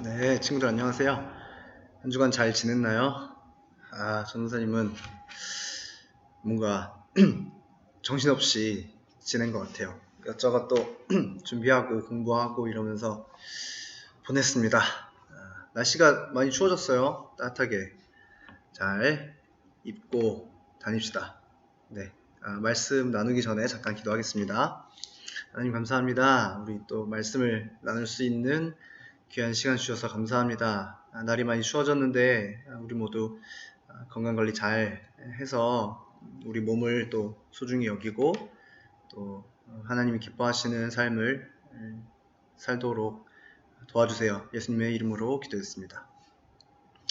네, 친구들 안녕하세요. 한 주간 잘 지냈나요? 아, 전도사님은 뭔가 정신없이 지낸 것 같아요. 이것저것 또 준비하고 공부하고 이러면서 보냈습니다. 아, 날씨가 많이 추워졌어요. 따뜻하게 잘 입고 다닙시다. 네, 아, 말씀 나누기 전에 잠깐 기도하겠습니다. 하나님 감사합니다. 우리 또 말씀을 나눌 수 있는 귀한 시간 주셔서 감사합니다. 아, 날이 많이 추워졌는데 아, 우리 모두 아, 건강 관리 잘 해서 우리 몸을 또 소중히 여기고 또 어, 하나님이 기뻐하시는 삶을 음, 살도록 도와주세요. 예수님의 이름으로 기도했습니다.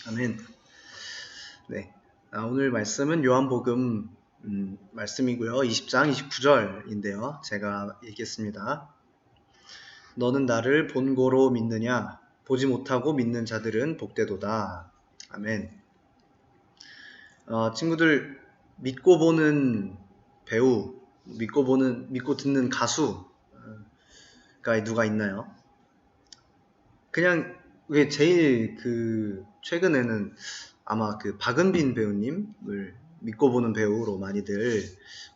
아멘. 네. 아, 오늘 말씀은 요한복음 음, 말씀이고요. 20장 29절인데요. 제가 읽겠습니다. 너는 나를 본고로 믿느냐? 보지 못하고 믿는 자들은 복되도다. 아멘. 어, 친구들 믿고 보는 배우, 믿고 보는 믿고 듣는 가수가 누가 있나요? 그냥 왜 제일 그 최근에는 아마 그 박은빈 배우님을 믿고 보는 배우로 많이들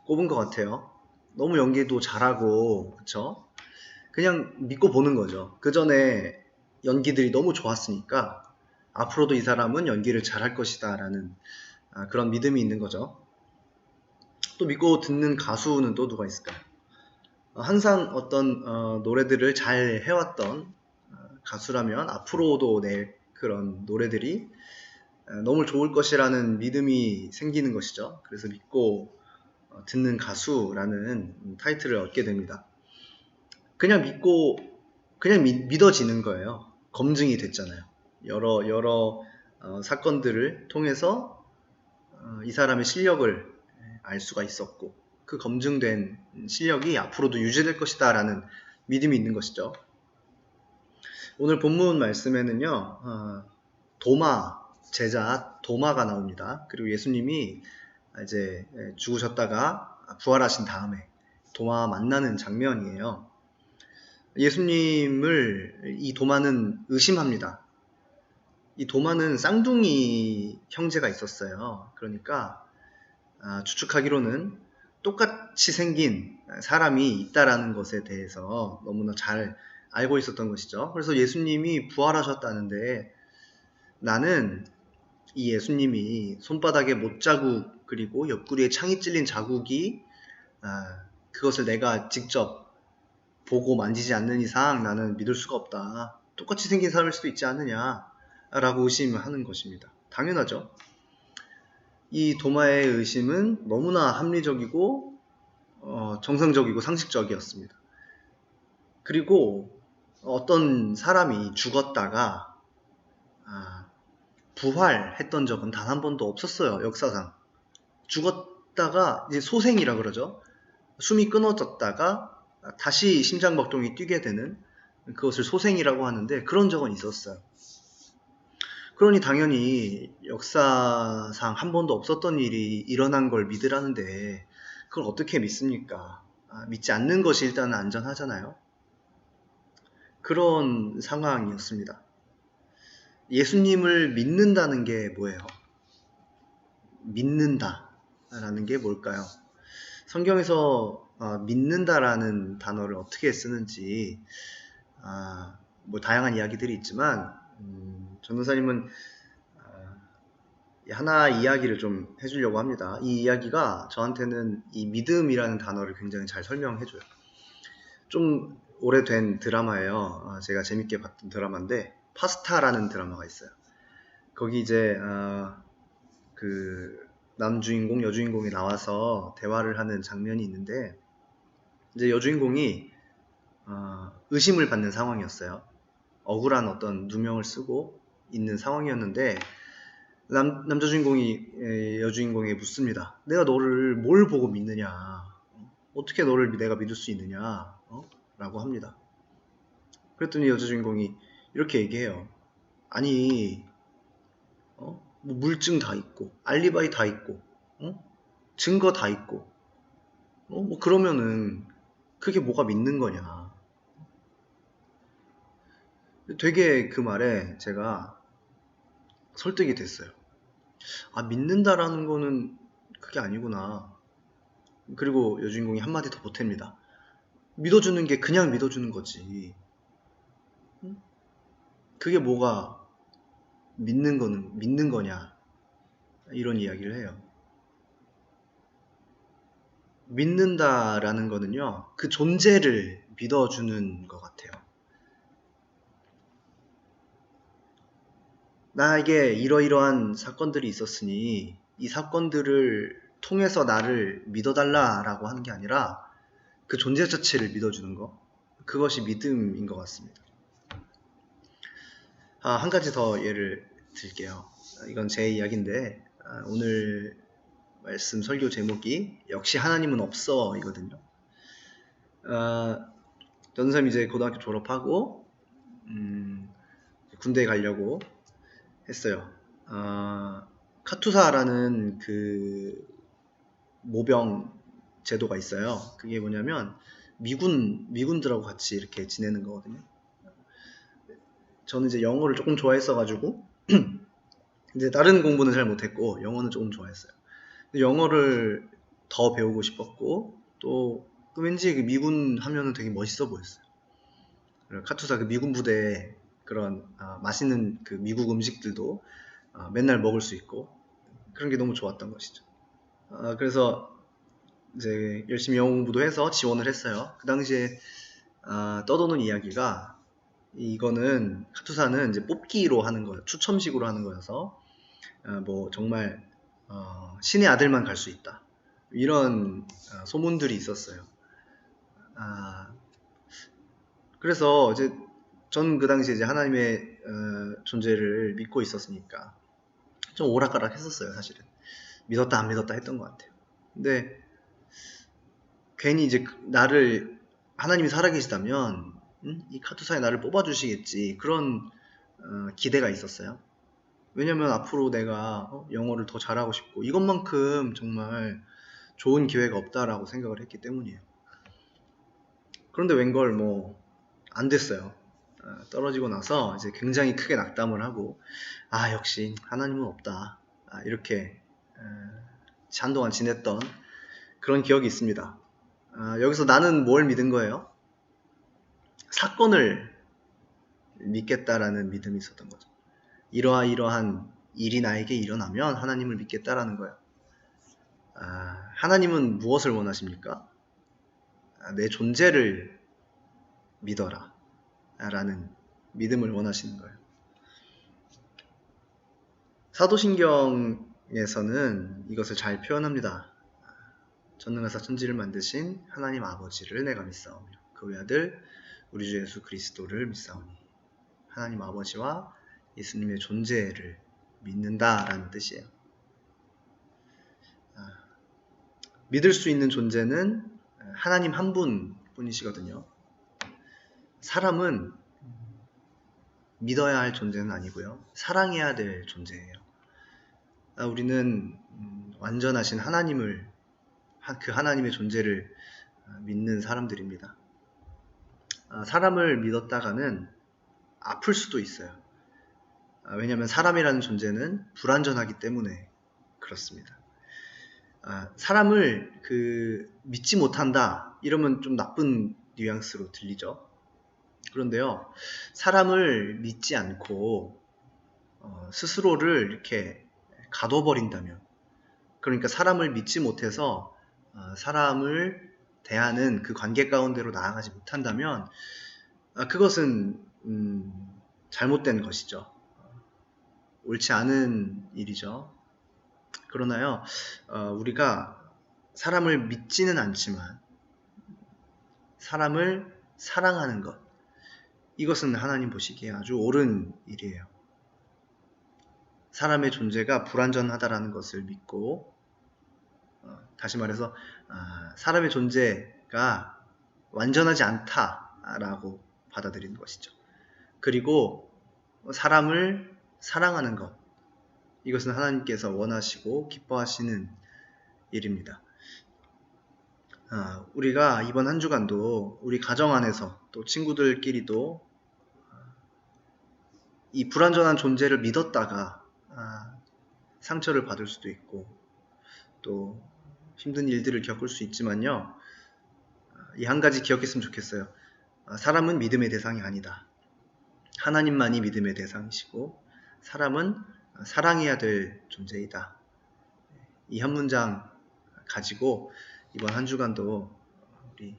꼽은 것 같아요. 너무 연기도 잘하고 그쵸? 그냥 믿고 보는 거죠. 그 전에 연기들이 너무 좋았으니까 앞으로도 이 사람은 연기를 잘할 것이다 라는 아, 그런 믿음이 있는 거죠. 또 믿고 듣는 가수는 또 누가 있을까요? 어, 항상 어떤 어, 노래들을 잘 해왔던 어, 가수라면 앞으로도 낼 그런 노래들이 어, 너무 좋을 것이라는 믿음이 생기는 것이죠. 그래서 믿고 어, 듣는 가수라는 타이틀을 얻게 됩니다. 그냥 믿고 그냥 믿, 믿어지는 거예요. 검증이 됐잖아요. 여러 여러 어, 사건들을 통해서 어, 이 사람의 실력을 알 수가 있었고 그 검증된 실력이 앞으로도 유지될 것이다라는 믿음이 있는 것이죠. 오늘 본문 말씀에는요 어, 도마 제자 도마가 나옵니다. 그리고 예수님이 이제 죽으셨다가 부활하신 다음에 도마 만나는 장면이에요. 예수님을 이 도마는 의심합니다. 이 도마는 쌍둥이 형제가 있었어요. 그러니까 아, 추측하기로는 똑같이 생긴 사람이 있다라는 것에 대해서 너무나 잘 알고 있었던 것이죠. 그래서 예수님이 부활하셨다는데 나는 이 예수님이 손바닥에 못자국 그리고 옆구리에 창이 찔린 자국이 아, 그것을 내가 직접 보고 만지지 않는 이상 나는 믿을 수가 없다. 똑같이 생긴 사람일 수도 있지 않느냐라고 의심하는 것입니다. 당연하죠. 이 도마의 의심은 너무나 합리적이고 어, 정상적이고 상식적이었습니다. 그리고 어떤 사람이 죽었다가 아, 부활했던 적은 단 한 번도 없었어요. 역사상. 죽었다가 이제 소생이라 그러죠. 숨이 끊어졌다가 다시 심장박동이 뛰게 되는 그것을 소생이라고 하는데 그런 적은 있었어요. 그러니 당연히 역사상 한 번도 없었던 일이 일어난 걸 믿으라는데 그걸 어떻게 믿습니까? 아, 믿지 않는 것이 일단 안전하잖아요. 그런 상황이었습니다. 예수님을 믿는다는 게 뭐예요? 믿는다라는 게 뭘까요? 성경에서 어, 믿는다라는 단어를 어떻게 쓰는지 아, 뭐 다양한 이야기들이 있지만 음, 전도사님은 아, 하나 이야기를 좀 해주려고 합니다. 이 이야기가 저한테는 이 믿음이라는 단어를 굉장히 잘 설명해줘요. 좀 오래된 드라마예요. 아, 제가 재밌게 봤던 드라마인데 파스타라는 드라마가 있어요. 거기 이제 아, 그 남주인공, 여주인공이 나와서 대화를 하는 장면이 있는데 이제 여주인공이 어, 의심을 받는 상황이었어요. 억울한 어떤 누명을 쓰고 있는 상황이었는데 남, 남자 주인공이 여주인공에게 묻습니다. 내가 너를 뭘 보고 믿느냐? 어떻게 너를 내가 믿을 수 있느냐? 어? 라고 합니다. 그랬더니 여자 주인공이 이렇게 얘기해요. 아니, 어? 뭐 물증 다 있고, 알리바이 다 있고, 어? 증거 다 있고, 어? 뭐 그러면은 그게 뭐가 믿는 거냐? 되게 그 말에 제가 설득이 됐어요. 아, 믿는다라는 거는 그게 아니구나. 그리고 여주인공이 한마디 더 보탭니다. 믿어주는 게 그냥 믿어주는 거지. 응? 그게 뭐가 믿는 거는, 믿는 거냐. 이런 이야기를 해요. 믿는다라는 거는요, 그 존재를 믿어주는 것 같아요. 나에게 이러이러한 사건들이 있었으니 이 사건들을 통해서 나를 믿어달라라고 하는 게 아니라 그 존재 자체를 믿어주는 거. 그것이 믿음인 것 같습니다. 아, 한 가지 더 예를 들게요. 이건 제 이야기인데, 아, 오늘 말씀 설교 제목이 역시 하나님은 없어 이거든요. 아, 전삼 이제 고등학교 졸업하고, 음, 군대에 가려고 했어요. 아, 카투사라는 그 모병 제도가 있어요. 그게 뭐냐면 미군 미군들하고 같이 이렇게 지내는 거거든요. 저는 이제 영어를 조금 좋아했어가지고 이제 다른 공부는 잘 못했고 영어는 조금 좋아했어요. 영어를 더 배우고 싶었고 또 왠지 그 미군 하면은 되게 멋있어 보였어요. 카투사 그 미군 부대에 그런 아, 맛있는 그 미국 음식들도 아, 맨날 먹을 수 있고 그런 게 너무 좋았던 것이죠. 아, 그래서 이제 열심히 영어 공부도 해서 지원을 했어요. 그 당시에 아, 떠도는 이야기가 이거는 카투사는 이제 뽑기로 하는 거예요. 추첨식으로 하는 거여서 아, 뭐 정말 어, 신의 아들만 갈 수 있다. 이런 아, 소문들이 있었어요. 아, 그래서 이제 저는 그 당시에 이제 하나님의 어, 존재를 믿고 있었으니까 좀 오락가락 했었어요, 사실은. 믿었다 안 믿었다 했던 것 같아요. 근데 괜히 이제 그 나를 하나님이 살아계시다면 음? 이 카투사에 나를 뽑아주시겠지 그런 어, 기대가 있었어요. 왜냐면 앞으로 내가 어, 영어를 더 잘하고 싶고 이것만큼 정말 좋은 기회가 없다라고 생각을 했기 때문이에요. 그런데 웬걸 뭐 안 됐어요. 어, 떨어지고 나서 이제 굉장히 크게 낙담을 하고 아 역시 하나님은 없다 아, 이렇게 한동안 지냈던 그런 기억이 있습니다. 아, 여기서 나는 뭘 믿은 거예요? 사건을 믿겠다라는 믿음이 있었던 거죠. 이러하 이러한 일이 나에게 일어나면 하나님을 믿겠다라는 거예요. 아, 하나님은 무엇을 원하십니까? 아, 내 존재를 믿어라. 라는 믿음을 원하시는 거예요. 사도신경에서는 이것을 잘 표현합니다. 전능하사 천지를 만드신 하나님 아버지를 내가 믿사오며 그 외아들 우리 주 예수 그리스도를 믿사오니 하나님 아버지와 예수님의 존재를 믿는다라는 뜻이에요. 아, 믿을 수 있는 존재는 하나님 한 분뿐이시거든요. 사람은 믿어야 할 존재는 아니고요. 사랑해야 될 존재예요. 아, 우리는 음, 완전하신 하나님을 그 하나님의 존재를 아, 믿는 사람들입니다. 아, 사람을 믿었다가는 아플 수도 있어요. 왜냐하면 사람이라는 존재는 불완전하기 때문에 그렇습니다. 사람을 그 믿지 못한다 이러면 좀 나쁜 뉘앙스로 들리죠. 그런데요, 사람을 믿지 않고 어, 스스로를 이렇게 가둬버린다면, 그러니까 사람을 믿지 못해서 어, 사람을 대하는 그 관계 가운데로 나아가지 못한다면, 아, 그것은 음, 잘못된 것이죠. 옳지 않은 일이죠. 그러나요, 어, 우리가 사람을 믿지는 않지만, 사람을 사랑하는 것, 이것은 하나님 보시기에 아주 옳은 일이에요. 사람의 존재가 불완전하다라는 것을 믿고 어, 다시 말해서 어, 사람의 존재가 완전하지 않다라고 받아들이는 것이죠. 그리고 사람을 사랑하는 것 이것은 하나님께서 원하시고 기뻐하시는 일입니다. 어, 우리가 이번 한 주간도 우리 가정 안에서 또 친구들끼리도 이 불완전한 존재를 믿었다가 아, 상처를 받을 수도 있고 또 힘든 일들을 겪을 수 있지만요. 이 한 가지 기억했으면 좋겠어요. 아, 사람은 믿음의 대상이 아니다. 하나님만이 믿음의 대상이시고 사람은 사랑해야 될 존재이다. 이 한 문장 가지고 이번 한 주간도 우리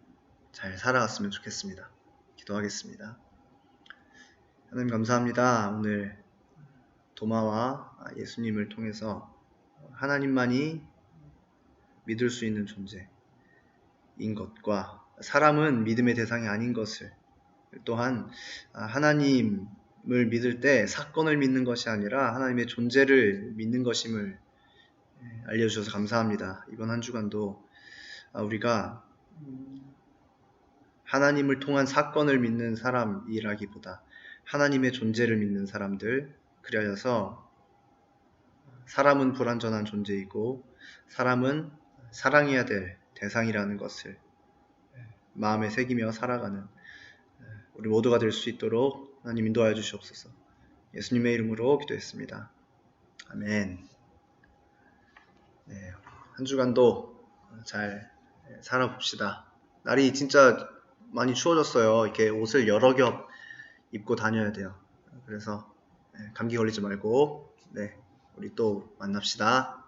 잘 살아갔으면 좋겠습니다. 기도하겠습니다. 하나님 감사합니다. 오늘 도마와 예수님을 통해서 하나님만이 믿을 수 있는 존재인 것과 사람은 믿음의 대상이 아닌 것을 또한 하나님 을 믿을 때 사건을 믿는 것이 아니라 하나님의 존재를 믿는 것임을 알려주셔서 감사합니다. 이번 한 주간도 우리가 하나님을 통한 사건을 믿는 사람이라기보다 하나님의 존재를 믿는 사람들, 그리하여서 사람은 불완전한 존재이고 사람은 사랑해야 될 대상이라는 것을 마음에 새기며 살아가는 우리 모두가 될 수 있도록 하나님 인도하여 주시옵소서. 예수님의 이름으로 기도했습니다. 아멘. 네, 한 주간도 잘 살아봅시다. 날이 진짜 많이 추워졌어요. 이렇게 옷을 여러 겹 입고 다녀야 돼요. 그래서 감기 걸리지 말고 네, 우리 또 만납시다.